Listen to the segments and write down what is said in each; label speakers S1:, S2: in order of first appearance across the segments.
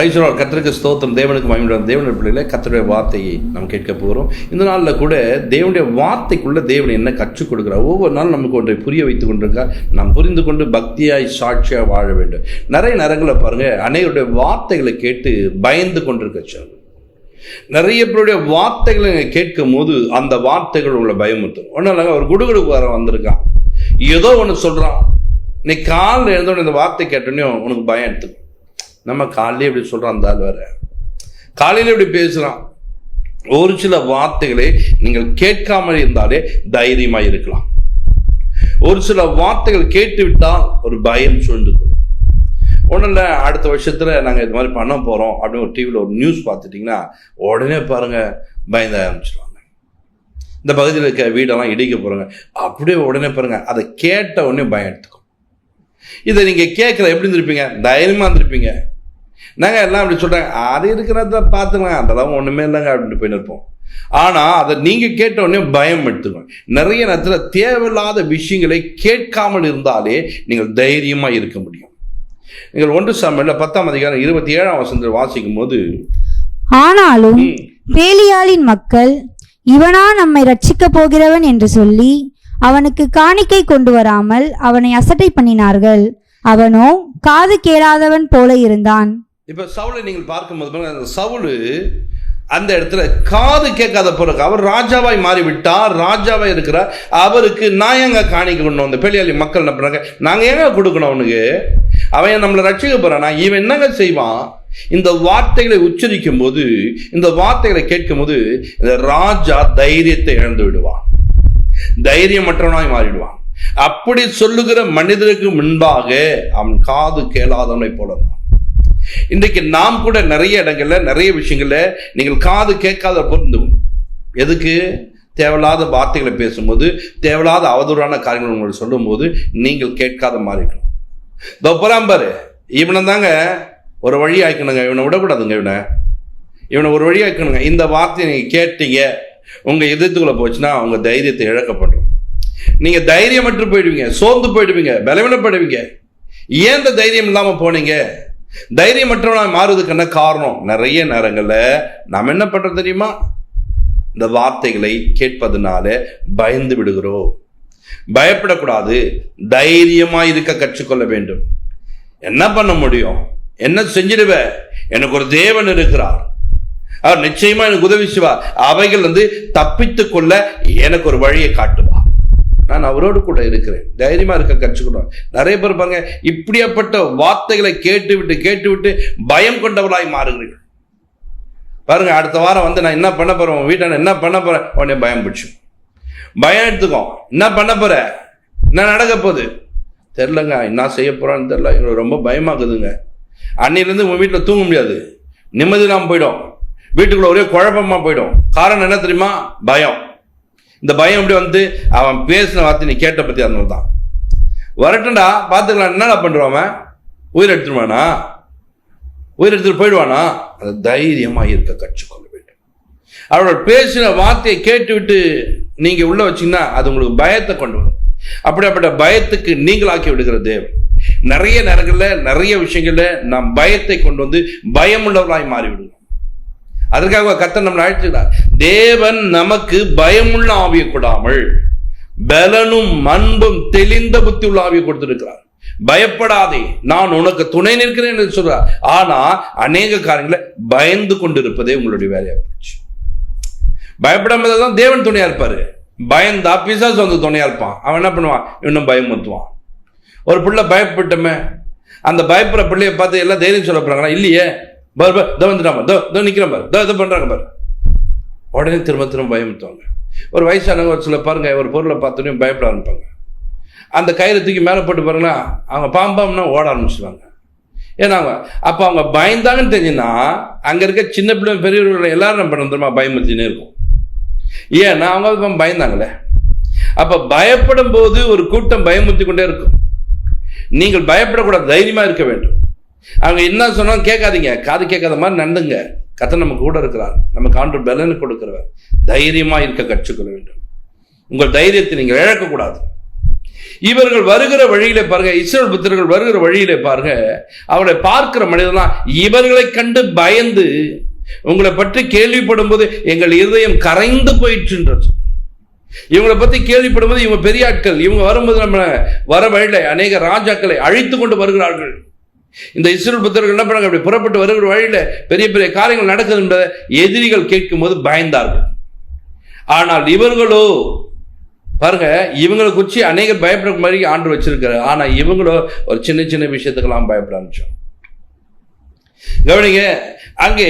S1: பிரைசரோ கத்திரிக்கு ஸ்தோத்திரம். தேவனுக்கு மகிழ்ந்த தேவனுடைய பிள்ளைகளை கத்தருடைய வார்த்தையை நாம் கேட்க போகிறோம். இந்த நாளில் கூட தேவனுடைய வார்த்தைக்குள்ளே தேவன் என்ன கற்றுக் கொடுக்கிறார்? ஒவ்வொரு நாளும் நமக்கு ஒன்றை புரிய வைத்து கொண்டிருக்கார். நாம் புரிந்து கொண்டு பக்தியாய் சாட்சியாக வாழ வேண்டும். நிறைய நேரங்களில் பாருங்கள் அனைவருடைய வார்த்தைகளை கேட்டு பயந்து கொண்டிருக்க சொல்லுங்க நிறைய பேருடைய வார்த்தைகளை கேட்கும் போது அந்த வார்த்தைகள் உங்களை பயமுறுத்தும். ஒன்றும் இல்லைங்க ஒரு குடுகுடுக்கு வர வந்திருக்கான். ஏதோ ஒன்று சொல்கிறான் நீ காலில் எழுந்தோடனே இந்த வார்த்தை கேட்டோன்னே உனக்கு பயம் எடுத்துக்கும். நம்ம காலையிலே இப்படி சொல்கிறான் அந்த ஆள் வேற. காலையில் இப்படி பேசுகிறான் ஒரு சில வார்த்தைகளை நீங்கள் கேட்காமல் இருந்தாலே தைரியமாக இருக்கலாம். ஒரு சில வார்த்தைகள் கேட்டு விட்டால் ஒரு பயம் சூழ்ந்து கொள்ளும். ஒன்றும் இல்லை அடுத்த வருஷத்தில் நாங்கள் இது மாதிரி பண்ண போகிறோம் அப்படின்னு ஒரு டிவியில் ஒரு நியூஸ் பார்த்துட்டிங்கன்னா உடனே பாருங்கள் பயந்த ஆரம்பிச்சிடுவாங்க இந்த பகுதியில் இருக்க வீடெல்லாம் இடிக்க போகிறாங்க அப்படியே உடனே பாருங்கள் அதை கேட்ட உடனே பயம் எடுத்துக்கும். இதை நீங்கள் கேட்குற எப்படி இருந்திருப்பீங்க? தைரியமாக இருந்திருப்பீங்க. நாங்கள் எல்லாம் அப்படி சொல்கிறாங்க அது இருக்கிறத பார்த்துக்கலாம் அதெல்லாம் ஒன்றுமே இல்லைங்க அப்படின்ட்டு போயின்னு இருப்போம் ஆனால் அதை நீங்கள் கேட்ட உடனே பயம் எடுத்துக்கணும் நிறைய நேரத்தில் தேவையில்லாத விஷயங்களை கேட்காமல் இருந்தாலே நீங்கள் தைரியமாக இருக்க முடியும். நீங்கள் ஒன்று சாமியில் பத்தாம் அதிகாரம் இருபத்தி ஏழாம் வசனத்தில் வாசிக்கும் போது
S2: ஆனாலும் பேலியாளின் மக்கள் இவனா நம்மை ரட்சிக்கப் போகிறவன் என்று சொல்லி அவனுக்கு காணிக்கை கொண்டு வராமல் அவனை அசட்டை பண்ணினார்கள். அவனோ காது கேளாதவன் போல இருந்தான்.
S1: இப்போ சவுலை நீங்கள் பார்க்கும்போது பாருங்க, அந்த சவுலு அந்த இடத்துல காது கேட்காத பிறகு அவர் ராஜாவாய் மாறிவிட்டார் ராஜாவாய் இருக்கிறார். அவருக்கு நான் எங்க காணிக்க கொண்டு அந்த பெலியாளி மக்கள் என்ன பண்ணுறாங்க நாங்கள் ஏங்க கொடுக்கணும் அவனுக்கு? அவன் நம்மளை ரட்சிக்க போறானா? இவன் என்னங்க செய்வான்? இந்த வார்த்தைகளை உச்சரிக்கும் போது இந்த வார்த்தைகளை கேட்கும் போது இந்த ராஜா தைரியத்தை இழந்து விடுவான். தைரியமற்றவனாய் மாறிடுவான். அப்படி சொல்லுகிற மனிதருக்கு முன்பாக அவன் காது கேளாதவனை போல தான் இன்றைக்கு நாம் கூட நிறைய இடங்கள்ல நிறைய விஷயங்கள்ல நீங்கள் காது கேட்காத பொருந்தும் எதுக்கு? தேவையில்லாத வார்த்தைகளை பேசும்போது தேவையில்லாத அவதூறான காரியங்கள் உங்களுக்கு சொல்லும்போது நீங்கள் கேட்காத மாதிரி இருக்கணும் பாரு. இவனை தாங்க ஒரு வழி ஆக்கணுங்க இவனை விடக்கூடாதுங்க இவனை. இவனை ஒரு வழி ஆக்கணுங்க இந்த வார்த்தையை நீங்கள் கேட்டீங்க உங்கள் எதிர்த்துக்குள்ளே போச்சுன்னா உங்கள் தைரியத்தை இழக்கப்படும். நீங்கள் தைரியமற்று போயிடுவீங்க சோர்ந்து போயிடுவீங்க பலவீனப்படுவீங்க ஏன் இந்த தைரியம் இல்லாமல் போனீங்க? தைரியமற்றவனாக மாறுவதுக்கு என்ன காரணம் நிறைய நேரங்களில் நாம் என்ன பண்ணுறோம் தெரியுமா? இந்த வார்த்தைகளை கேட்பதனால பயந்து விடுகிறோம். பயப்படக்கூடாது. தைரியமாக இருக்க கற்றுக்கொள்ள வேண்டும். என்ன பண்ண முடியும்? என்ன செஞ்சிடுவ? எனக்கு ஒரு தேவன் இருக்கிறார். அவர் நிச்சயமா எனக்கு உதவி செய்வார். அவைகள் வந்து தப்பித்து கொள்ள எனக்கு ஒரு வழியை காட்டுவார். நான் அவரோடு கூட இருக்கிறேன். தைரியமாக இருக்க கற்றுக்கணும். நிறைய பேர் பாருங்க இப்படியாப்பட்ட வார்த்தைகளை கேட்டுவிட்டு கேட்டுவிட்டு பயம் கொண்டவர்களாய் மாறுகிறீர்கள். பாருங்க அடுத்த வாரம் வந்து நான் என்ன பண்ண போறேன்? வீட்டில் வீட்டை என்ன பண்ண போறேன்? உடனே பயம் பிடிச்சு பயம் எடுத்துக்கோ. என்ன பண்ண போற? என்ன நடக்க போகுது? தெரிலங்க என்ன செய்ய போறான்னு தெரில எங்களுக்கு ரொம்ப பயமாக்குதுங்க அன்னையிலேருந்து உங்கள் வீட்டில் தூங்க முடியாது. நிம்மதி இல்லாமல் போயிடும். வீட்டுக்குள்ள ஒரே குழப்பமாக போயிடும். காரணம் என்ன தெரியுமா? பயம். இந்த பயம் எப்படி வந்து அவன் பேசின வார்த்தை நீ கேட்ட பற்றி அந்த தான் வரட்டும்டா பார்த்துக்கலாம். என்னடா பண்ணுறான் அவன்? உயிர் எடுத்துருவானா? உயிர் எடுத்துட்டு போயிடுவானா? அது தைரியமாக இருக்க கற்றுக்கொள்ள வேண்டும். அவரோட பேசின வார்த்தையை கேட்டுவிட்டு நீங்கள் உள்ள வச்சீங்கன்னா அது உங்களுக்கு பயத்தை கொண்டு வரும். அப்படிப்பட்ட பயத்துக்கு நீங்களாக்கி விடுகிற தேவன். நிறைய நேரங்களில் நிறைய விஷயங்களில் நாம் பயத்தை கொண்டு வந்து பயமுள்ளவர்களாய் மாறிவிடுவோம். அதற்காக கர்த்தர் நம்மளை அழைச்சுக்கிறார் தேவன் நமக்கு பயமுள்ள ஆவியை கொடாமல் பலனும் அன்பும் தெளிந்த புத்தி உள்ள ஆவியை கொடுத்திருக்கிறார். பயப்படாதே நான் உனக்கு துணை நிற்கிறேன் என்று சொல்றார். ஆனா அநேக காரியங்களை பயந்து கொண்டிருப்பதே உங்களுடைய வேலையா போச்சு. பயப்படாம தான் தேவன் துணையா இருப்பாரு. பயந்தா பிசாசு வந்து துணையா இருப்பான். அவன் என்ன பண்ணுவான்? இன்னும் பயமுறுத்துவான். ஒரு பிள்ளை பயப்பட்டுமே அந்த பயப்படுற பிள்ளைய பார்த்து எல்லாம் தைரியம் சொல்ல போறாங்களா இல்லையே. பார் பார் இதோ வந்துட்டான் இதோ இதோ நிற்கிறான் பார். இதோ இதை பண்ணுறாங்க பாரு. உடனே திரும்ப திரும்ப பயமுத்துவாங்க ஒரு வயசானவங்க ஒரு சில பாருங்க ஒரு பொருளை பார்த்தோன்னே பயப்பட ஆரம்பிப்பாங்க. அந்த கயிறு தூக்கி மேலே போட்டு பாருங்களா அவங்க பாம்பாம்னா ஓட ஆரம்பிச்சுவாங்க ஏன்னா அவங்க அப்போ அவங்க பயந்தாங்கன்னு தெரிஞ்சுன்னா அங்கே இருக்க சின்ன பிள்ளை பெரியவர்கள் எல்லாரும் நம்ம பண்ணுறோமா தெரியுமா பயமுறுத்தினே இருக்கும் ஏன்னா அவங்க பயந்தாங்களே. அப்போ பயப்படும் போது ஒரு கூட்டம் பயமுறுத்தி கொண்டே இருக்கும். நீங்கள் பயப்படக்கூடாது தைரியமாக இருக்க வேண்டும். அவங்க என்ன சொன்னாலும் கேட்காதீங்க. காது கேட்காத மாதிரி நடந்துங்க கத்த நம்ம கூட இருக்கிறார். நமக்கு ஆண்டு பலன் கொடுக்கிறவர். தைரியமா இருக்க கற்றுக்கொள்ள வேண்டும். உங்கள் தைரியத்தை நீங்கள் இழக்கக்கூடாது. இவர்கள் வருகிற வழியிலே பாருங்க இஸ்ரேல் புத்திரர்கள் வருகிற வழியிலே பாருங்க அவளை பார்க்கிற மனிதர்லாம் இவர்களை கண்டு பயந்து உங்களை பற்றி கேள்விப்படும் போது எங்கள் இருதயம் கரைந்து போயிற்றுன்றது. இவங்களை பத்தி கேள்விப்படும் போது இவங்க பெரிய ஆட்கள் இவங்க வரும்போது நம்ம வர வழியில அநேக ராஜாக்களை அழித்து கொண்டு வருகிறார்கள். இந்த இஸ்ரேல் புத்தர்கள் என்ன பண்ணாங்க? அப்படி புறப்பட்டு வருகிற வழியில பெரிய பெரிய காரியங்கள் நடக்குது என்பதை எதிரிகள் கேட்கும்போது பயந்தார்கள். ஆனால் இவர்களோ பாருங்க இவங்களை குறித்து அநேகர் பயப்படுற மாதிரி ஆண்டு வச்சிருக்காரு ஆனால் இவங்களோ ஒரு சின்ன சின்ன விஷயத்துக்கெல்லாம் பயப்பட ஆரம்பிச்சோம் கவனிங்க அங்கே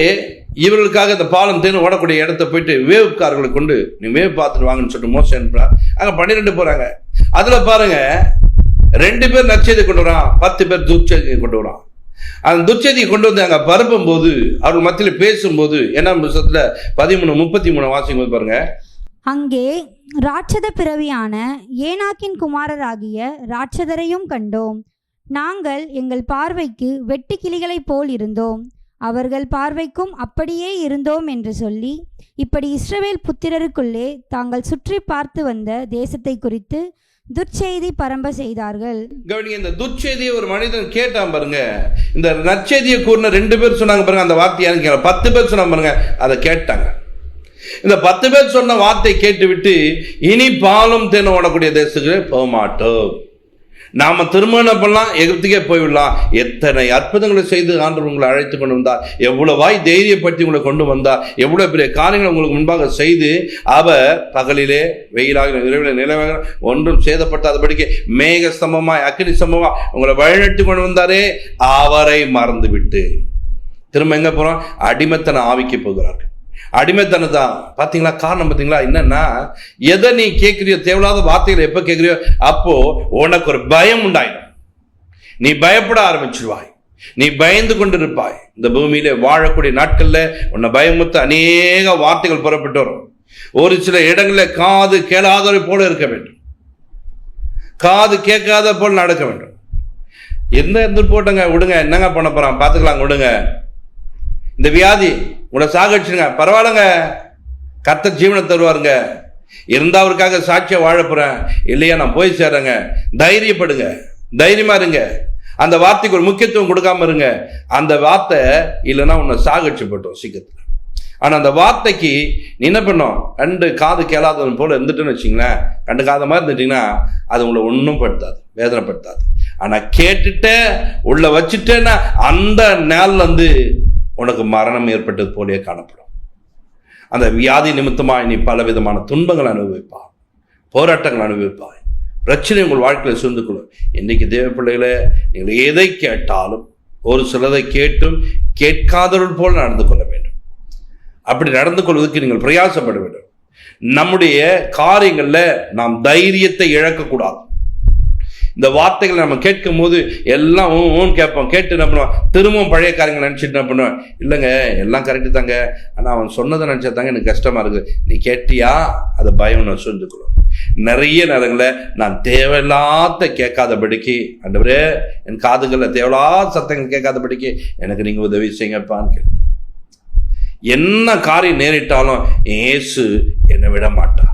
S1: இவர்களுக்காக இந்த பாலம் தேன் ஓடக்கூடிய இடத்த போயிட்டு வேவுக்காரர்களை கொண்டு நீ வேவ் பார்த்துட்டு வாங்கன்னு சொல்லிட்டு மோசம் அனுப்புறான். அங்கே பன்னிரெண்டு போறாங்க. அதில் பாருங்க ரெண்டு பேர் நச்சதை கொண்டு வரான் பத்து பேர் துர்ச்செய்தியை கொண்டு வரான். அந்த துர்ச்செய்தியை கொண்டு வந்து அங்கே பரப்பும் போது அவர்கள் மத்தியில் பேசும்போது என்ன புத்தகத்துல பதிமூணு முப்பத்தி மூணு வாசிக்கும் போது பாருங்க.
S2: அங்கே ராட்சத பிறவியான ஏனாக்கின் குமாரராகிய ராட்சதரையும் கண்டோம். நாங்கள் எங்கள் பார்வைக்கு வெட்டு கிளிகளைப் போல் இருந்தோம். அவர்கள் பார்வைக்கும் அப்படியே இருந்தோம் என்று சொல்லி இப்படி இஸ்ரவேல் புத்திரருக்குள்ளே தாங்கள் சுற்றி பார்த்து வந்த தேசத்தை குறித்து துர்ச்செய்தி பரம்ப செய்தார்கள்.
S1: கவனிங்க இந்த துர்ச்செய்தியை ஒரு மனிதன் கேட்டான் பாருங்க. இந்த நற்செய்தியை கூறின ரெண்டு பேர் சொன்னாங்க பாருங்க அந்த வார்த்தையை பத்து பேர் சொன்னாங்க பாருங்க அதை கேட்டாங்க. இந்த பத்து பேர் சொன்ன வார்த்தை கேட்டுவிட்டு இனி பாலும் தேன ஓடக்கூடிய தேசத்துக்கு போக மாட்டோம் நாம திருமணம் பண்ணலாம் எகிப்துக்கே போய்விடலாம். எத்தனை அற்புதங்களை செய்து ஆண்டவர் உங்களை அழைத்து கொண்டு வந்தார். எவ்வளவாய் தைரியப்படுத்தி உங்களை கொண்டு வந்தார். எவ்வளவு பெரிய காரியங்களை உங்களுக்கு முன்பாக செய்து அவ பகலிலே வெயிலாக இரவிலே நிலவாக ஒன்றும் சேதப்பட்டாதபடிக்கு மேக சமமாய் அக்னி சமமாக உங்களை வழிநடத்தி கொண்டு வந்தாரே. அவரை மறந்துவிட்டு. திரும்ப எங்க போறோம்? அடிமைத்தன ஆவிக்கு போகிறார்கள். அடிமைத்தனம் தான் பார்த்தீங்களா காரணம் பார்த்தீங்களா என்னன்னா எதை நீ கேட்குறியோ தேவையில்லாத வார்த்தைகளை எப்போ கேட்குறியோ அப்போ உனக்கு ஒரு பயம் உண்டாயிடும். நீ பயப்பட ஆரம்பிச்சிருவாய். நீ பயந்து கொண்டிருப்பாய். இந்த பூமியில வாழக்கூடிய நாட்கள்ல உன்னை பயமுத்த அநேக வார்த்தைகள் புறப்பட்டு வரும். ஒரு சில இடங்களில் காது கேளாதவரை போல இருக்க வேண்டும். காது கேட்காத போல் நடக்க வேண்டும். எந்த இருந்து போட்டங்க விடுங்க என்னங்க பண்ண போறான்? பார்த்துக்கலாம் விடுங்க. இந்த வியாதி உங்களை சாகடிச்சுங்க பரவாயில்லைங்க. கத்த ஜீவனை தருவாருங்க. இருந்தால் அவருக்காக சாட்சியை வாழப்புறேன் இல்லையா நான் போய் சேர்றேங்க. தைரியப்படுங்க. தைரியமா இருங்க. அந்த வார்த்தைக்கு ஒரு முக்கியத்துவம் கொடுக்காம இருங்க. அந்த வார்த்தை இல்லைன்னா உன்னை சாகடிச்சு போட்டோம் சீக்கிரத்தில். ஆனால் அந்த வார்த்தைக்கு நீ என்ன பண்ணோம் ரெண்டு காது கேளாதவன் போல் இருந்துட்டுன்னு வச்சிங்களேன். ரெண்டு காத மாதிரி இருந்துட்டிங்கன்னா அது உங்களை ஒன்றும் படுத்தாது. வேதனைப்படுத்தாது. ஆனால் கேட்டுட்டு உள்ள வச்சுட்டேன்னா அந்த நேரில் வந்து உனக்கு மரணம் ஏற்பட்டது போலே காணப்படும். அந்த வியாதி நிமித்தமாக நீ பல விதமான துன்பங்கள் அனுபவிப்பாய் போராட்டங்கள் அனுபவிப்பாய் பிரச்சனை உங்கள் வாழ்க்கையில் சூழ்ந்து கொள்ளும். இன்னைக்கு தேவ நீங்கள் எதை கேட்டாலும் ஒரு சிலதை கேட்டும் கேட்காதவர்கள் போல நடந்து கொள்ள வேண்டும். அப்படி நடந்து கொள்வதற்கு நீங்கள் பிரயாசப்பட வேண்டும். நம்முடைய காரியங்களில் நாம் தைரியத்தை இழக்கக்கூடாது. இந்த வார்த்தைகளை நம்ம கேட்கும் போது எல்லாம் ஊன் கேட்போம் கேட்டு என்ன பண்ணுவோம் திரும்பவும் பழைய காரியங்கள் நினச்சிட்டு என்ன பண்ணுவேன்? இல்லைங்க எல்லாம் கரெக்டு தாங்க. ஆனால் அவன் சொன்னதை நினச்சா தாங்க எனக்கு கஷ்டமாக இருக்குது நீ கேட்டியா? அதை பயம் நான் சொல்லிக்கணும் நிறைய நேரங்களில் நான் தேவையில்லாத கேட்காதபடிக்கு ஆண்டவரே என் காதுகளில் தேவையில்லாத சத்தங்கள் கேட்காதபடிக்கு எனக்கு நீங்கள் உதவி செய்யுங்கப்பான்னு கேளு என்ன காரியம் நேரிட்டாலும் ஏசு என்னை விட மாட்டார்.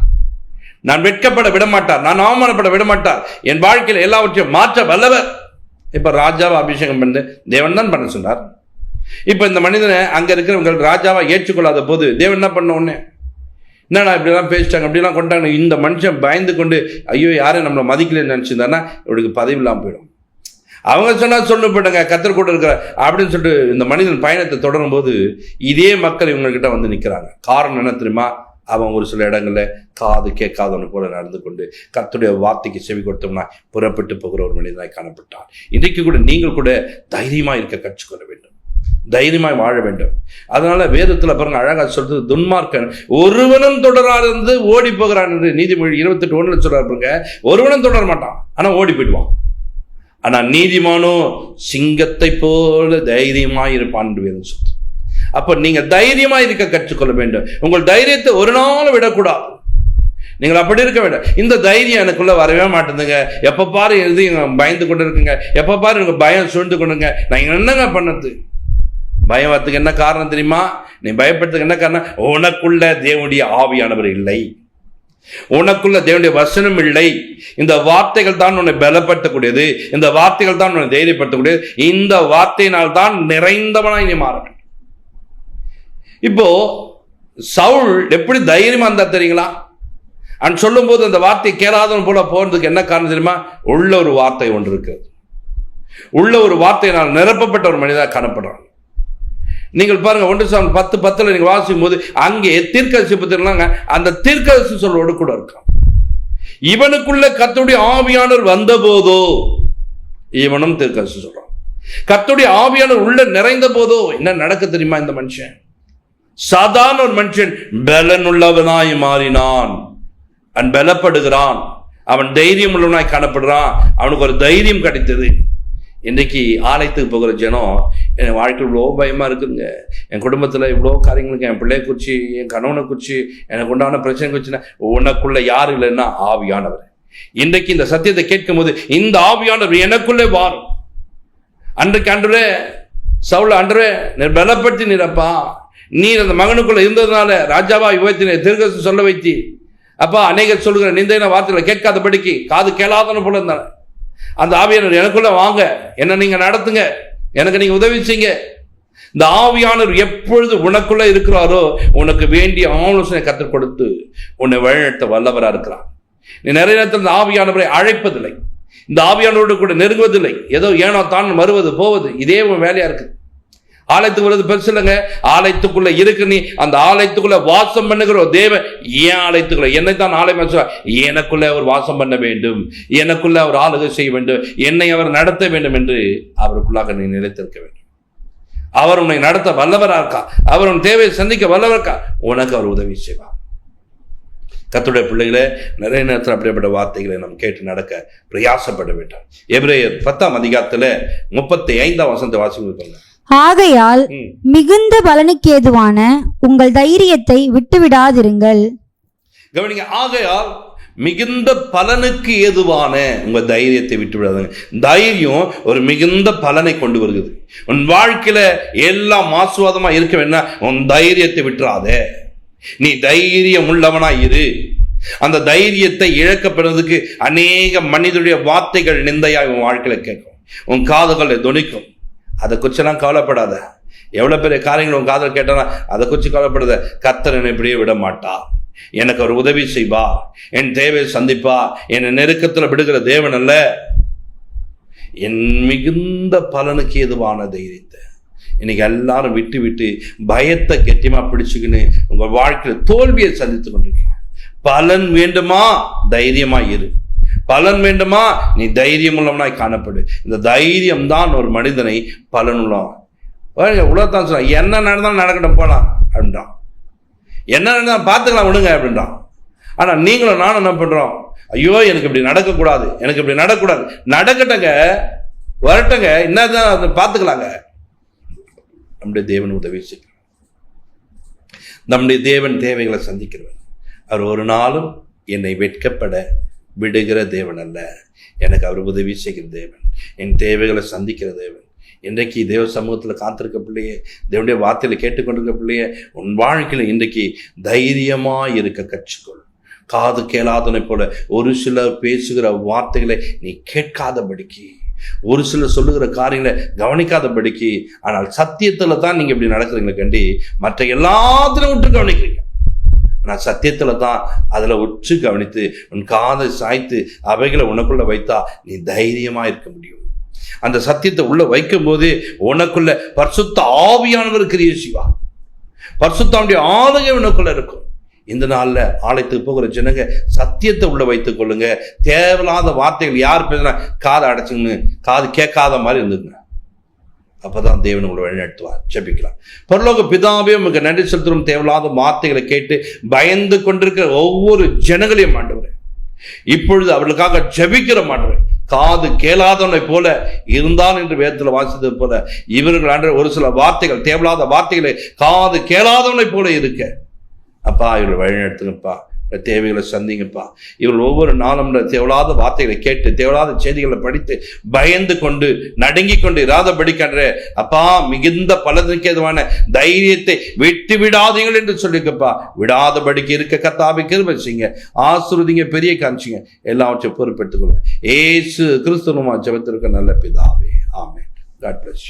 S1: நான் வெட்கப்பட விடமாட்டார். நான் அவமானப்பட விடமாட்டார். என் வாழ்க்கையில் எல்லாவற்றையும் மாற்ற வல்லவர். இப்போ ராஜாவை அபிஷேகம் பண்ணு தேவன் தான் பண்ண சொன்னார். இப்போ இந்த மனிதனை அங்கே இருக்கிறவங்க ராஜாவை ஏற்றுக்கொள்ளாத போது தேவன் என்ன பண்ண உடனே? என்னடா இப்படிலாம் பேசிட்டாங்க அப்படிலாம் கொண்டாங்க. இந்த மனுஷன் பயந்து கொண்டு ஐயோ யாரும் நம்மளை மதிக்கலன்னு நினச்சிருந்தாருன்னா இவருக்கு பதவி இல்லாமல் போயிடும். அவங்க சொன்னால் சொல்லு போயிட்டாங்க கத்தர் கூட இருக்கிற அப்படின்னு சொல்லிட்டு இந்த மனிதன் பயணத்தை தொடரும் போது இதே மக்கள் இவங்ககிட்ட வந்து நிற்கிறாங்க காரணம் என்ன தெரியுமா? அவன் ஒரு சில இடங்களில் காது கேட்காதவனு போல நடந்து கொண்டு கத்துடைய வார்த்தைக்கு செவி கொடுத்தோம்னா புறப்பட்டு போகிற ஒரு மனிதனாய் காணப்பட்டான். இன்றைக்கு கூட நீங்கள் கூட தைரியமாக இருக்க கற்றுக்கொள்ள வேண்டும். தைரியமாய் வாழ வேண்டும். அதனால வேதத்துல பாருங்க அழகா சொல்றது துன்மார்க்கன். ஒருவனும் தொடராது ஓடி போகிறான் என்று நீதிமொழி இருபத்தெட்டு ஒன்றுல சொல்றாரு பாருங்க. ஒருவனும் தொடர மாட்டான். ஆனா ஓடி போயிடுவான். ஆனா நீதிமானோ சிங்கத்தை போல தைரியமாய் இருப்பான் என்று வேதம் சொல்றது அப்போ நீங்க தைரியமா இருக்க கற்றுக்கொள்ள வேண்டும். உங்கள் தைரியத்தை ஒரு நாள் விடக்கூடாது. நீங்கள் அப்படி இருக்க வேண்டாம். இந்த தைரியம் எனக்குள்ள வரவே மாட்டேங்குங்க எப்போ பாரு எழுதி பயந்து கொண்டு இருக்குங்க. எப்போ பாரு எனக்கு பயம் சூழ்ந்து கொண்டுங்க. நான் என்னங்க பண்ணது பயம் வரத்துக்கு என்ன காரணம் தெரியுமா? நீ பயப்படுறதுக்கு என்ன காரணம்? உனக்குள்ள தேவனுடைய ஆவியானவர் இல்லை. உனக்குள்ள தேவனுடைய வசனம் இல்லை. இந்த வார்த்தைகள் தான் உன்னை பலப்படுத்தக்கூடியது. இந்த வார்த்தைகள் தான் உன்னை தைரியப்படுத்தக்கூடியது. இந்த வார்த்தையினால் தான் நிறைந்தவனாய் நீ மாறணும். இப்போ சவுல் எப்படி தைரியமா இருந்தா தெரியுங்களா? அன் சொல்லும்போது அந்த வார்த்தை கேளாதவன் போல போகிறதுக்கு என்ன காரணம் தெரியுமா? உள்ள ஒரு வார்த்தை ஒன்று இருக்கு. உள்ள ஒரு வார்த்தையினால் நிரப்பப்பட்ட ஒரு மனிதா காணப்படுறான். நீங்கள் பாருங்க ஒன்று சாமி பத்து பத்தில் நீங்கள் வாசிக்கும் போது அங்கே தீர்க்கதரிசி பத்திரலாங்க அந்த தீர்க்கதரிசி சொல்லோடு கூட இருக்கான். இவனுக்குள்ள கத்துடைய ஆவியானவர் வந்தபோதோ இவனும் தீர்க்கதரிசி சொல்றான். கத்துடைய ஆவியானவர் உள்ள நிறைந்த போதோ என்ன நடக்க தெரியுமா இந்த மனுஷன்? சாதாரண ஒரு மனுஷன் பலன் உள்ளவனாய் மாறினான். அவன் பலப்படுகிறான். அவன் தைரியம் உள்ளவனாய் காணப்படுறான். அவனுக்கு ஒரு தைரியம் கிடைத்தது. இன்றைக்கி ஆலயத்துக்கு போகிற ஜனம் என் வாழ்க்கையில் இவ்வளோ பயமாக இருக்குதுங்க. என் குடும்பத்தில் இவ்வளோ காரியங்களுக்கு என் பிள்ளைய குறித்து என் கணவனை குறித்து எனக்கு உண்டான பிரச்சனை குறிச்சுன்னா உனக்குள்ள யார் இல்லைன்னா ஆவியானவர். இன்றைக்கு இந்த சத்தியத்தை கேட்கும் போது இந்த ஆவியானவர் எனக்குள்ளே வாரும். அன்றைக்கு அன்றுவே சவுல அன்றுவே நீர் பலப்படுத்தி நீரப்பா நீர் அந்த மகனுக்குள்ள இருந்ததுனால ராஜாவா யுவத்தினை திருக்கசு சொல்ல வைத்தி அப்பா அநேகர் சொல்லுகிற வார்த்தையில் வார்த்தைகளை கேட்காதபடிக்கு காது கேளாதன போல இருந்தாங்க அந்த ஆவியானவர் எனக்குள்ள வாங்க. என்ன நீங்க நடத்துங்க. எனக்கு நீங்க உதவி செய்யுங்க. இந்த ஆவியானவர் எப்பொழுது உனக்குள்ள இருக்கிறாரோ உனக்கு வேண்டிய ஆலோசனை கற்றுக் கொடுத்து உன்னை வழிநடத்த வல்லவராக இருக்கிறார் நீ நிறைய நேரத்தில் இந்த ஆவியானவரை அழைப்பதில்லை. இந்த ஆவியானோடு கூட நெருங்குவதில்லை. ஏதோ ஏனோ தான் வருவது போவது இதே உன் வேலையா இருக்குது ஆலயத்துக்கு வருது பெருசு இல்லைங்க ஆலயத்துக்குள்ள இருக்கு நீ அந்த ஆலயத்துக்குள்ள வாசம் பண்ணுகிற தேவன் ஏன் ஆலயத்துக்குள்ள? என்னை தான் ஆலயம் எனக்குள்ள அவர் வாசம் பண்ண வேண்டும். எனக்குள்ள அவர் ஆளுகை செய்ய வேண்டும். என்னை அவர் நடத்த வேண்டும் என்று அவருக்குள்ளாக நீ நிலைத்திருக்க வேண்டும். அவர் உன்னை நடத்த வல்லவராக இருக்கா? அவர் உன் தேவையை சந்திக்க வல்லவர் இருக்கா? உனக்கு அவர் உதவி செய்வார். கத்துடைய பிள்ளைகளே நிறைய நேரத்தில் அப்படிப்பட்ட வார்த்தைகளை நாம் கேட்டு நடக்க பிரயாசப்பட வேண்டாம். எப்ரேயர் பத்தாம் அதிகாரத்தில் முப்பத்தி ஐந்தாம் வசந்த வாசிப்பு
S2: ஆகையால் மிகுந்த பலனுக்கு ஏதுவான உங்கள் தைரியத்தை விட்டுவிடாதிருங்கள்.
S1: கவனிங்க ஆகையால் மிகுந்த பலனுக்கு ஏதுவான உங்க தைரியத்தை விட்டு விடாதுங்க தைரியம் ஒரு மிகுந்த பலனை கொண்டு வருகிறது. உன் வாழ்க்கையில எல்லாம் ஆசுவாதமா இருக்க வேணா உன் தைரியத்தை விட்டுறாதே. நீ தைரியம் உள்ளவனா இரு. அந்த தைரியத்தை இழக்கப்படுறதுக்கு அநேக மனிதனுடைய வார்த்தைகள் நிந்தையா உன் வாழ்க்கையில கேட்கும். உன் காதுகளை துணிக்கும் அதை குறிச்செல்லாம் கவலைப்படாத. எவ்வளோ பெரிய காரியங்கள் உன் காதல் கேட்டானா அதை குறித்து கவலைப்படாத. கத்தர் என்னை இப்படியே விட மாட்டா எனக்கு ஒரு உதவி செய்வா. என் தேவையை சந்திப்பா. என்னை நெருக்கத்தில் விடுகிற தேவன் அல்ல. என் மிகுந்த பலனுக்கு எதுவான தைரியத்தை. இன்னைக்கு எல்லாரும் விட்டு விட்டு பயத்தை கெட்டியமா பிடிச்சுக்கின்னு உங்க வாழ்க்கையில தோல்வியை சந்தித்து கொண்டிருக்கீங்க. பலன் வேண்டுமா? தைரியமா இரு. பலன் வேண்டுமா? நீ தைரியம் உள்ளவனாய் காணப்படு. இந்த தைரியம் தான் ஒரு மனிதனை பலன் உள்ளவன் உலகத்தான் சொன்னான் என்ன நடந்தாலும் நடக்கட்டும் போகலாம் அப்படின்றான். என்ன நடந்தால் பார்த்துக்கலாம் விடுங்க அப்படின்றான். ஆனால் நீங்களும் நானும் என்ன பண்ணுறோம் ஐயோ எனக்கு இப்படி நடக்கக்கூடாது எனக்கு இப்படி நடக்கக்கூடாது நடக்கட்டங்க வரட்டங்க என்னதான் அதை பார்த்துக்கலாங்க. நம்முடைய தேவன் உதவி செய்கிறார். நம்முடைய தேவன் தேவைகளை சந்திக்கிறவர். அவர் ஒரு நாளும் என்னை வெட்கப்பட விடுகிற தேவன் அல்ல. எனக்கு அவர் உதவி செய்கிற தேவன். என் தேவைகளை சந்திக்கிற தேவன். இன்றைக்கு தேவ சமூகத்தில் காத்திருக்க பிள்ளையே தேவனுடைய வார்த்தையில் கேட்டுக்கொண்டிருக்க பிள்ளையே உன் வாழ்க்கையில் இன்றைக்கு தைரியமாக இருக்க கற்றுக்கொள். காது கேளாதனை போல ஒரு சிலர் பேசுகிற வார்த்தைகளை நீ கேட்காதபடிக்கு ஒரு சிலர் சொல்லுகிற காரியங்களை கவனிக்காதபடிக்கு ஆனால் சத்தியத்தில் தான் நீங்கள் இப்படி நடக்கிறீங்களே கண்டி மற்ற எல்லாத்திலும் விட்டு கவனிக்கிறீங்க. நான் சத்தியத்தில் தான் அதில் உற்று கவனித்து உன் காதை சாய்த்து அவைகளை உனக்குள்ளே வைத்தா நீ தைரியமாக இருக்க முடியும். அந்த சத்தியத்தை உள்ளே வைக்கும் போது உனக்குள்ள பரிசுத்த ஆவியானவர் கிரிய சிவா பரிசுத்தாவுடைய ஆலயம் உனக்குள்ளே இருக்கும். இந்த நாளில் ஆலயத்துக்கு போகிற ஜனங்க சத்தியத்தை உள்ளே வைத்துக் கொள்ளுங்க. தேவையில்லாத வார்த்தைகள் யார் பேசுனா காதை அடைச்சுங்கன்னு காது கேட்காத மாதிரி இருந்துங்க அப்பதான் தேவன் உங்களை வழிநடத்துவார். ஜபிக்கலாம். பரலோக பிதாவே உங்களுக்கு நன்றி செலுத்தும் தேவையில்லாத வார்த்தைகளை கேட்டு பயந்து கொண்டிருக்கிற ஒவ்வொரு ஜனங்களையும் ஆண்டவரே இப்பொழுது அவர்களுக்காக ஜபிக்கிற மாட்டவர் காது கேளாதவனை போல இருந்தான் என்று வேதத்தில் வாசித்தது போல இவர்கள் ஆண்டு ஒரு சில வார்த்தைகள் தேவையில்லாத வார்த்தைகளை காது கேளாதவனை போல இருக்க. அப்பா இவர்கள் வழிநடத்துங்கப்பா. தேவைகளை சந்திங்கப்பா. இவர்கள் ஒவ்வொரு நாளும் தேவையில்லாத வார்த்தைகளை கேட்டு தேவையில்லாத செய்திகளை படித்து பயந்து கொண்டு நடுங்கி கொண்டு இராதபடிக்கின்ற அப்பா மிகுந்த பலதற்கேதுவான தைரியத்தை விட்டு விடாதீங்கள் என்று சொல்லியிருக்கப்பா விடாதபடிக்கு இருக்க கத்தாவை கிருபை செய்யுங்க. ஆசுருதிங்க பெரிய காமிச்சிங்க எல்லாவற்றையும் பொறுப்பெடுத்துக்கொள்ளுங்க ஏசு கிறிஸ்துவமா ஜபத்திற்கு நல்ல பிதாவே. ஆமே காட் பிளஸ்